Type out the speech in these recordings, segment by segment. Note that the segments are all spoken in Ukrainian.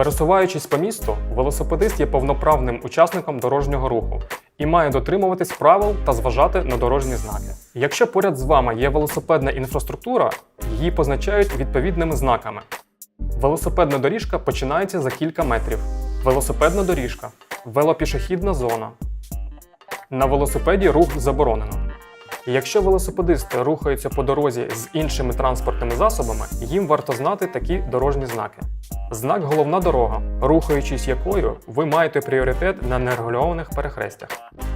Пересуваючись по місту, велосипедист є повноправним учасником дорожнього руху і має дотримуватись правил та зважати на дорожні знаки. Якщо поряд з вами є велосипедна інфраструктура, її позначають відповідними знаками. Велосипедна доріжка починається за кілька метрів. Велосипедна доріжка, велопішохідна зона. На велосипеді рух заборонено. Якщо велосипедисти рухаються по дорозі з іншими транспортними засобами, їм варто знати такі дорожні знаки. Знак головна дорога, рухаючись якою ви маєте пріоритет на нерегульованих перехрестях.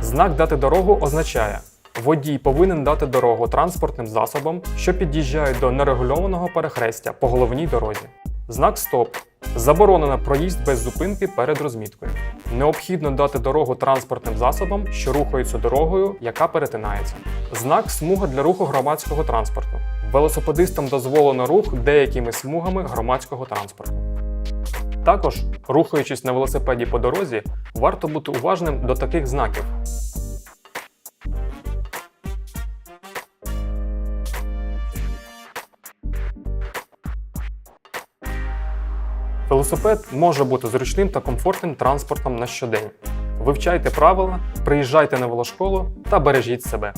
Знак дати дорогу означає, водій повинен дати дорогу транспортним засобам, що під'їжджають до нерегульованого перехрестя по головній дорозі. Знак Стоп. Заборонено проїзд без зупинки перед розміткою. Необхідно дати дорогу транспортним засобам, що рухаються дорогою, яка перетинається. Знак смуга для руху громадського транспорту. Велосипедистам дозволено рух деякими смугами громадського транспорту. Також, рухаючись на велосипеді по дорозі, варто бути уважним до таких знаків. Велосипед може бути зручним та комфортним транспортом на щодень. Вивчайте правила, приїжджайте на велошколу та бережіть себе.